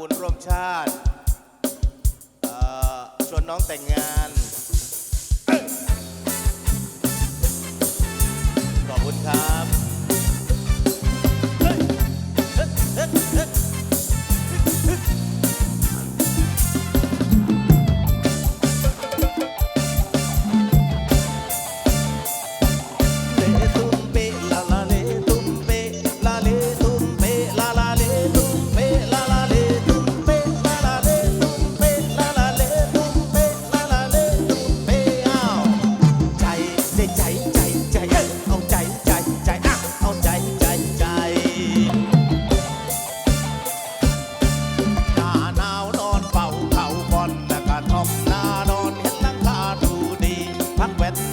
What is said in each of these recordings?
บุญร่วมชาติชวนน้องแต่งงาน sweat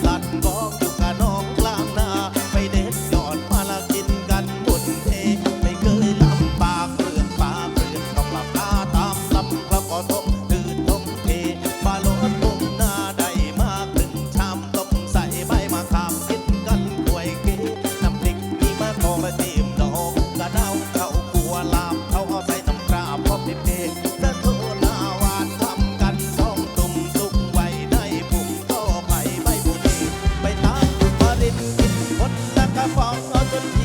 I found something.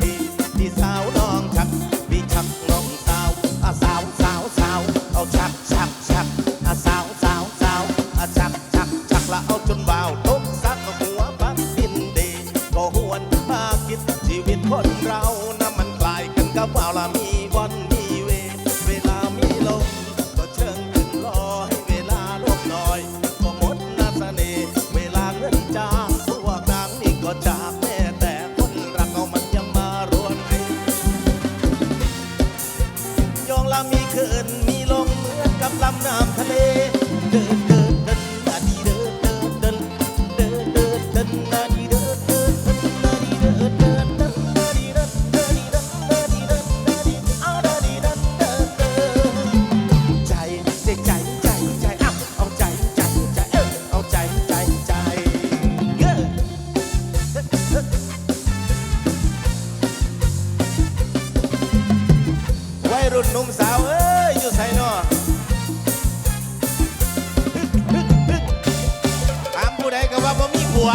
ที่สาวน้องชักพี่ชักน้งสาวอาสาวสาวสาวเอาชักชักชักอาสาวสาวสาวอาชักชักชักละเอาจนวาวตกสักหัวบักดินดีก็หวนมาคิดชีวิตคนเรานะมันกลายกันกับล่าละมี องลำมีเขื่นมีลมเหมือนกับลำน้ำทะเลเดินเดิน ยรุ่นหนุ่มสาวเอ้ยอยู่ไสนอถามผู้ใดก็ว่าบ่มีผัว